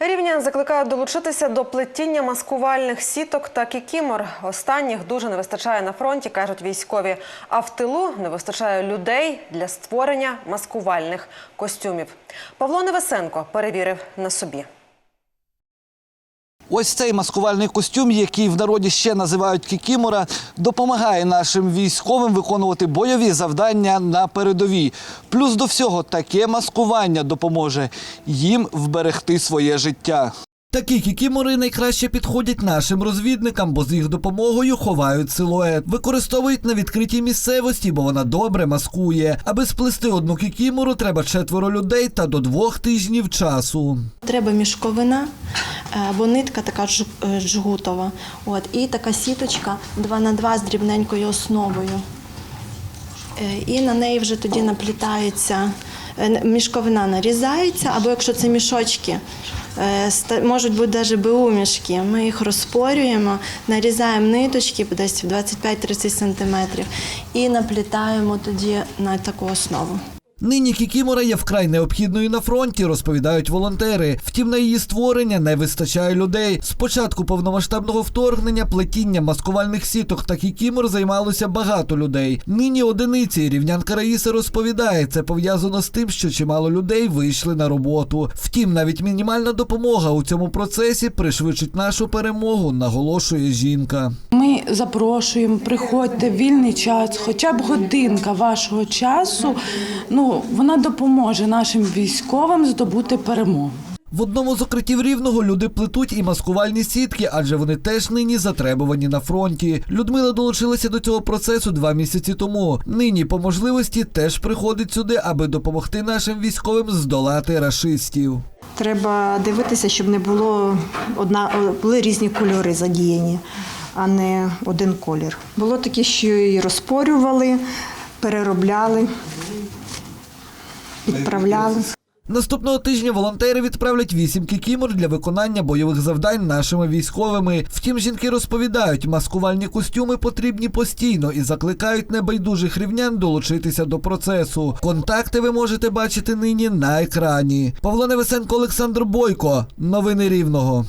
Рівнян закликають долучитися до плетіння маскувальних сіток та кікімор. Останніх дуже не вистачає на фронті, кажуть військові. А в тилу не вистачає людей для створення маскувальних костюмів. Павло Невесенко перевірив на собі. Ось цей маскувальний костюм, який в народі ще називають кікімора, допомагає нашим військовим виконувати бойові завдання на передовій. Плюс до всього таке маскування допоможе їм вберегти своє життя. Такі кікімори найкраще підходять нашим розвідникам, бо з їх допомогою ховають силует. Використовують на відкритій місцевості, бо вона добре маскує. Аби сплести одну кікімору, треба четверо людей та до двох тижнів часу. Треба мішковина або нитка така е. От, і така сіточка 2 на 2 з дрібненькою основою. Е, І на неї вже тоді наплітається, е, мішковина нарізається, або якщо це мішочки, е, можуть бути навіть БУ мішки. Ми їх розпорюємо, нарізаємо ниточки десь в 25-30 см і наплітаємо тоді на таку основу. Нині кікімора є вкрай необхідною на фронті, розповідають волонтери. Втім, на її створення не вистачає людей. З початку повномасштабного вторгнення плетіння маскувальних сіток та кікімор займалося багато людей. Нині одиниці рівнянка Раїса розповідає, це пов'язано з тим, що чимало людей вийшли на роботу. Втім, навіть мінімальна допомога у цьому процесі пришвидшить нашу перемогу, наголошує жінка. Ми запрошуємо, приходьте в вільний час, хоча б годинка вашого часу. Ну вона допоможе нашим військовим здобути перемогу. В одному з укриттів рівного люди плетуть і маскувальні сітки, адже вони теж нині затребувані на фронті. Людмила долучилася до цього процесу два місяці тому. Нині по можливості теж приходить сюди, аби допомогти нашим військовим здолати рашистів. Треба дивитися, щоб не було одна, були різні кольори задіяні, а не один колір. Було таке, що і розпорювали, переробляли, відправляли. Наступного тижня волонтери відправлять вісім кікімор для виконання бойових завдань нашими військовими. Втім, жінки розповідають, маскувальні костюми потрібні постійно і закликають небайдужих рівнян долучитися до процесу. Контакти ви можете бачити нині на екрані. Павло Невесенко, Олександр Бойко. Новини Рівного.